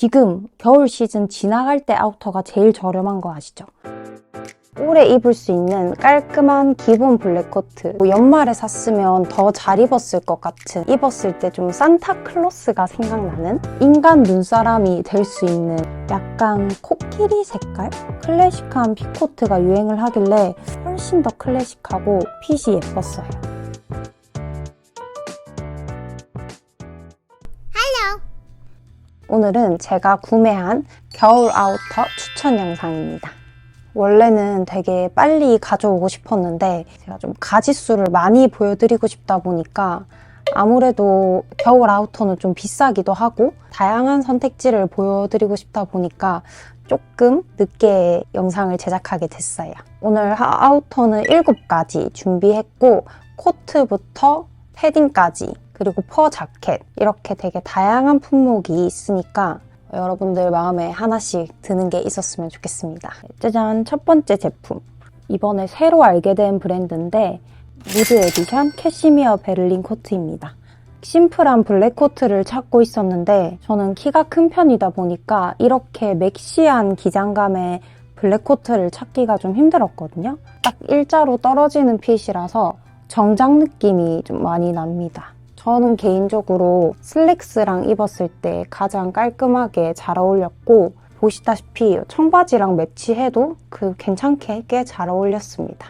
지금 겨울 시즌 지나갈 때 아우터가 제일 저렴한 거 아시죠? 오래 입을 수 있는 깔끔한 기본 블랙코트 뭐 연말에 샀으면 더 잘 입었을 것 같은 입었을 때 좀 산타클로스가 생각나는 인간 눈사람이 될 수 있는 약간 코끼리 색깔? 클래식한 핏코트가 유행을 하길래 훨씬 더 클래식하고 핏이 예뻤어요 오늘은 제가 구매한 겨울 아우터 추천 영상입니다. 원래는 되게 빨리 가져오고 싶었는데 제가 좀 가지수를 많이 보여드리고 싶다 보니까 아무래도 겨울 아우터는 좀 비싸기도 하고 다양한 선택지를 보여드리고 싶다 보니까 조금 늦게 영상을 제작하게 됐어요. 오늘 하- 아우터는 7가지 준비했고 코트부터 패딩까지 그리고 퍼 자켓 이렇게 되게 다양한 품목이 있으니까 여러분들 마음에 하나씩 드는 게 있었으면 좋겠습니다. 짜잔 첫 번째 제품 이번에 새로 알게 된 브랜드인데 무드 에디션 캐시미어 베를린 코트입니다. 심플한 블랙 코트를 찾고 있었는데 저는 키가 큰 편이다 보니까 이렇게 맥시한 기장감의 블랙 코트를 찾기가 좀 힘들었거든요. 딱 일자로 떨어지는 핏이라서 정장 느낌이 좀 많이 납니다. 저는 개인적으로 슬랙스랑 입었을 때 가장 깔끔하게 잘 어울렸고 보시다시피 청바지랑 매치해도 그 괜찮게 꽤 잘 어울렸습니다.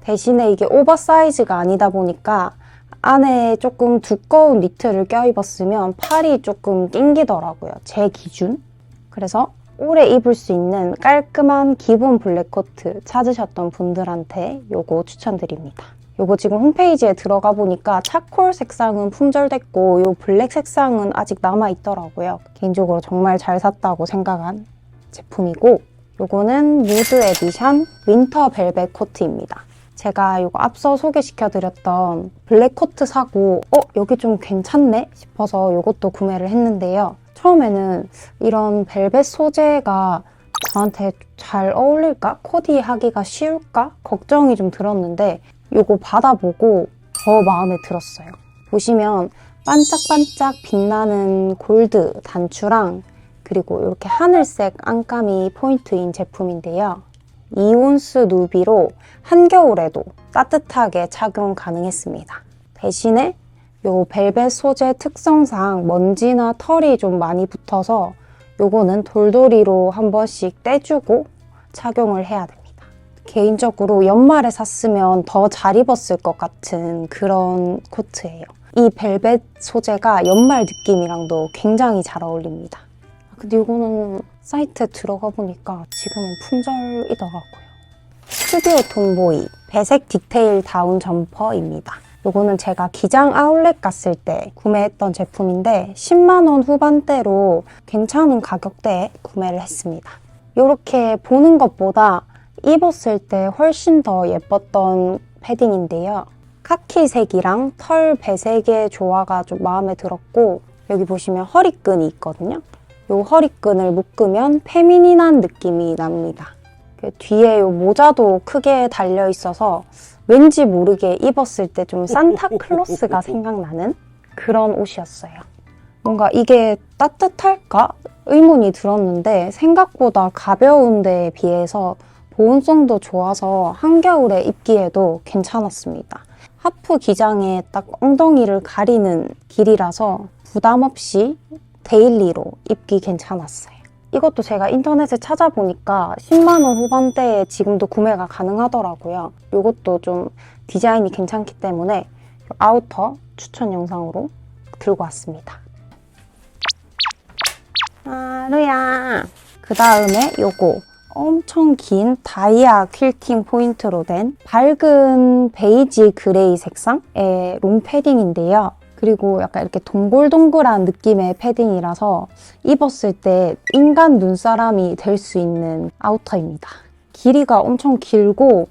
대신에 이게 오버사이즈가 아니다 보니까 안에 조금 두꺼운 니트를 껴입었으면 팔이 조금 낑기더라고요. 제 기준. 그래서 오래 입을 수 있는 깔끔한 기본 블랙코트 찾으셨던 분들한테 요거 추천드립니다. 요거 지금 홈페이지에 들어가 보니까 차콜 색상은 품절됐고 요 블랙 색상은 아직 남아 있더라고요. 개인적으로 정말 잘 샀다고 생각한 제품이고 요거는 무드 에디션 윈터 벨벳 코트입니다. 제가 이거 앞서 소개시켜드렸던 블랙 코트 사고 어 여기 좀 괜찮네 싶어서 이것도 구매를 했는데요. 처음에는 이런 벨벳 소재가 저한테 잘 어울릴까? 코디하기가 쉬울까? 걱정이 좀 들었는데 이거 받아보고 더 마음에 들었어요. 보시면 반짝반짝 빛나는 골드 단추랑 그리고 이렇게 하늘색 안감이 포인트인 제품인데요. 2온스 누비로 한겨울에도 따뜻하게 착용 가능했습니다. 대신에 요 벨벳 소재 특성상 먼지나 털이 좀 많이 붙어서 요거는 돌돌이로 한 번씩 떼주고 착용을 해야 됩니다. 개인적으로 연말에 샀으면 더 잘 입었을 것 같은 그런 코트예요. 이 벨벳 소재가 연말 느낌이랑도 굉장히 잘 어울립니다. 근데 이거는 사이트에 들어가 보니까 지금은 품절이더라고요. 스튜디오 톰보이 배색 디테일 다운 점퍼입니다. 이거는 제가 기장 아울렛 갔을 때 구매했던 제품인데 10만원 후반대로 괜찮은 가격대에 구매를 했습니다. 이렇게 보는 것보다 입었을 때 훨씬 더 예뻤던 패딩인데요. 카키색이랑 털 배색의 조화가 좀 마음에 들었고 여기 보시면 허리끈이 있거든요. 이 허리끈을 묶으면 페미닌한 느낌이 납니다. 그 뒤에 이 모자도 크게 달려 있어서 왠지 모르게 입었을 때 좀 산타클로스가 생각나는 그런 옷이었어요. 뭔가 이게 따뜻할까? 의문이 들었는데 생각보다 가벼운 데에 비해서 보온성도 좋아서 한겨울에 입기에도 괜찮았습니다. 하프 기장에 딱 엉덩이를 가리는 길이라서 부담 없이 데일리로 입기 괜찮았어요. 이것도 제가 인터넷에 찾아보니까 10만원 후반대에 지금도 구매가 가능하더라고요. 이것도 좀 디자인이 괜찮기 때문에 아우터 추천 영상으로 들고 왔습니다. 하루야. 그 다음에 요거 엄청 긴 다이아 퀼팅 포인트로 된 밝은 베이지 그레이 색상의 롱 패딩인데요. 그리고 약간 이렇게 동글동글한 느낌의 패딩이라서 입었을 때 인간 눈사람이 될 수 있는 아우터입니다. 길이가 엄청 길고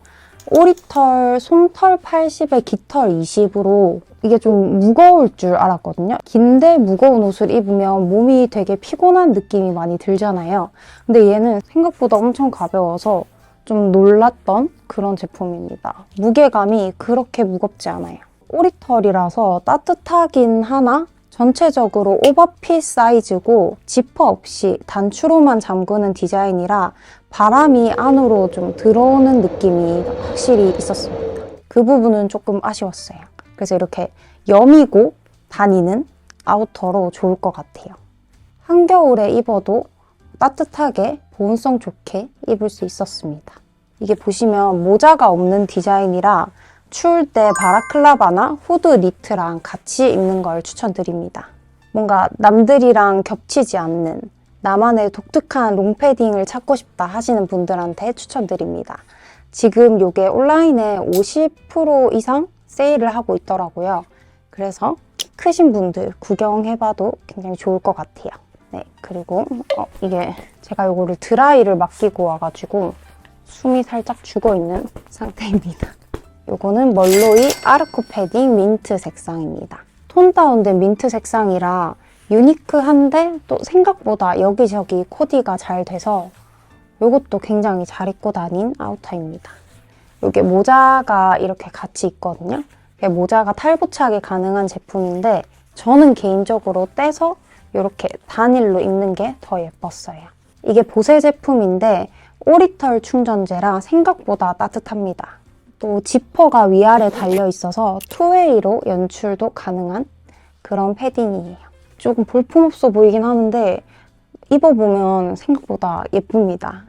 오리털, 솜털 80에 깃털 20으로 이게 좀 무거울 줄 알았거든요. 긴데 무거운 옷을 입으면 몸이 되게 피곤한 느낌이 많이 들잖아요. 근데 얘는 생각보다 엄청 가벼워서 좀 놀랐던 그런 제품입니다. 무게감이 그렇게 무겁지 않아요. 오리털이라서 따뜻하긴 하나 전체적으로 오버핏 사이즈고 지퍼 없이 단추로만 잠그는 디자인이라 바람이 안으로 좀 들어오는 느낌이 확실히 있었습니다. 그 부분은 조금 아쉬웠어요. 그래서 이렇게 여미고 다니는 아우터로 좋을 것 같아요. 한겨울에 입어도 따뜻하게 보온성 좋게 입을 수 있었습니다. 이게 보시면 모자가 없는 디자인이라 추울 때 바라클라바나 후드 니트랑 같이 입는 걸 추천드립니다. 뭔가 남들이랑 겹치지 않는 나만의 독특한 롱패딩을 찾고 싶다 하시는 분들한테 추천드립니다. 지금 이게 온라인에 50% 이상 세일을 하고 있더라고요. 그래서 키 크신 분들 구경해봐도 굉장히 좋을 것 같아요. 네, 그리고 어, 이게 제가 이거를 드라이를 맡기고 와가지고 숨이 살짝 죽어 있는 상태입니다. 요거는 멀로이 아르코 패딩 민트 색상입니다. 톤 다운된 민트 색상이라 유니크한데 또 생각보다 여기저기 코디가 잘 돼서 요것도 굉장히 잘 입고 다닌 아우터입니다. 이게 모자가 이렇게 같이 있거든요. 모자가 탈부착이 가능한 제품인데 저는 개인적으로 떼서 이렇게 단일로 입는 게 더 예뻤어요. 이게 보세 제품인데 오리털 충전재라 생각보다 따뜻합니다. 또 지퍼가 위아래 달려 있어서 투웨이로 연출도 가능한 그런 패딩이에요. 조금 볼품없어 보이긴 하는데 입어보면 생각보다 예쁩니다.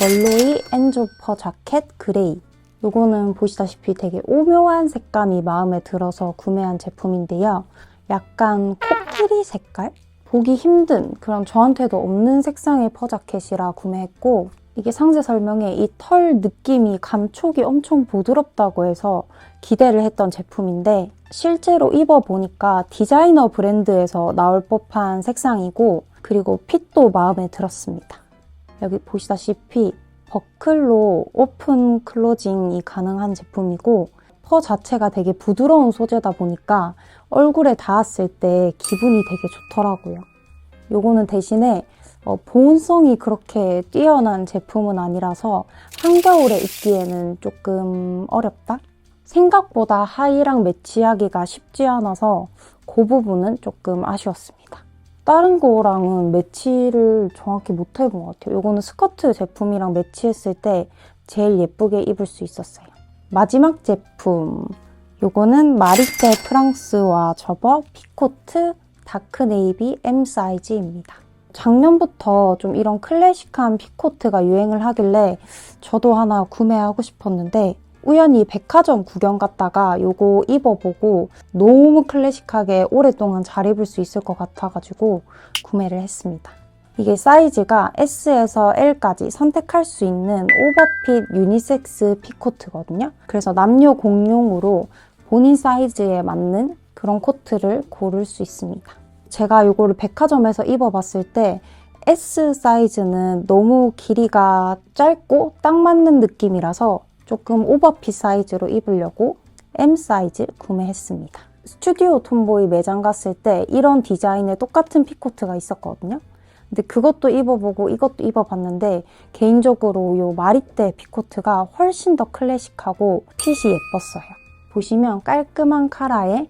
멀로이 엔조퍼 자켓 그레이. 요거는 보시다시피 되게 오묘한 색감이 마음에 들어서 구매한 제품인데요. 약간 코끼리 색깔? 보기 힘든 그런 저한테도 없는 색상의 퍼자켓이라 구매했고 이게 상세 설명에 이 털 느낌이 감촉이 엄청 부드럽다고 해서 기대를 했던 제품인데 실제로 입어보니까 디자이너 브랜드에서 나올 법한 색상이고 그리고 핏도 마음에 들었습니다. 여기 보시다시피 버클로 오픈 클로징이 가능한 제품이고 퍼 자체가 되게 부드러운 소재다 보니까 얼굴에 닿았을 때 기분이 되게 좋더라고요. 요거는 대신에 어, 보온성이 그렇게 뛰어난 제품은 아니라서 한겨울에 입기에는 조금 어렵다? 생각보다 하의랑 매치하기가 쉽지 않아서 그 부분은 조금 아쉬웠습니다. 다른 거랑은 매치를 정확히 못 해본 것 같아요. 이거는 스커트 제품이랑 매치했을 때 제일 예쁘게 입을 수 있었어요. 마지막 제품. 요거는 마리떼 프랑스와 접어 피코트 다크 네이비 M 사이즈입니다. 작년부터 좀 이런 클래식한 피코트가 유행을 하길래 저도 하나 구매하고 싶었는데 우연히 백화점 구경 갔다가 요거 입어보고 너무 클래식하게 오랫동안 잘 입을 수 있을 것 같아가지고 구매를 했습니다. 이게 사이즈가 S에서 L까지 선택할 수 있는 오버핏 유니섹스 피코트거든요. 그래서 남녀 공용으로 본인 사이즈에 맞는 그런 코트를 고를 수 있습니다. 제가 이거를 백화점에서 입어봤을 때 S 사이즈는 너무 길이가 짧고 딱 맞는 느낌이라서 조금 오버핏 사이즈로 입으려고 M 사이즈 구매했습니다. 스튜디오 톰보이 매장 갔을 때 이런 디자인의 똑같은 피코트가 있었거든요. 근데 그것도 입어보고 이것도 입어봤는데 개인적으로 이 마리떼 피코트가 훨씬 더 클래식하고 핏이 예뻤어요. 보시면 깔끔한 카라에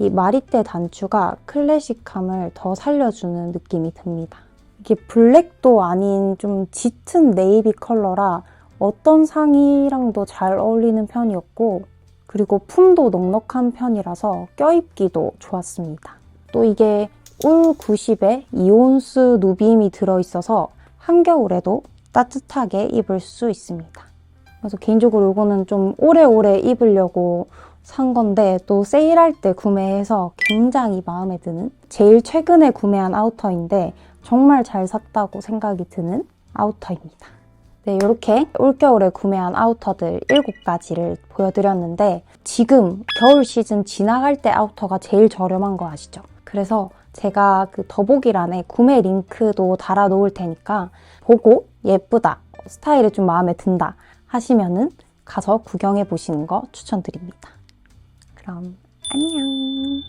이 마리떼 단추가 클래식함을 더 살려주는 느낌이 듭니다. 이게 블랙도 아닌 좀 짙은 네이비 컬러라 어떤 상의랑도 잘 어울리는 편이었고 그리고 품도 넉넉한 편이라서 껴입기도 좋았습니다. 또 이게 울 90에 이온스 누빔이 들어있어서 한겨울에도 따뜻하게 입을 수 있습니다. 그래서 개인적으로 이거는 좀 오래오래 입으려고 산 건데 또 세일할 때 구매해서 굉장히 마음에 드는 제일 최근에 구매한 아우터인데 정말 잘 샀다고 생각이 드는 아우터입니다. 네, 이렇게 올겨울에 구매한 아우터들 7가지를 보여드렸는데 지금 겨울 시즌 지나갈 때 아우터가 제일 저렴한 거 아시죠? 그래서 제가 그 더보기란에 구매 링크도 달아 놓을 테니까 보고 예쁘다, 스타일이 좀 마음에 든다 하시면은 가서 구경해 보시는 거 추천드립니다. 그럼 안녕.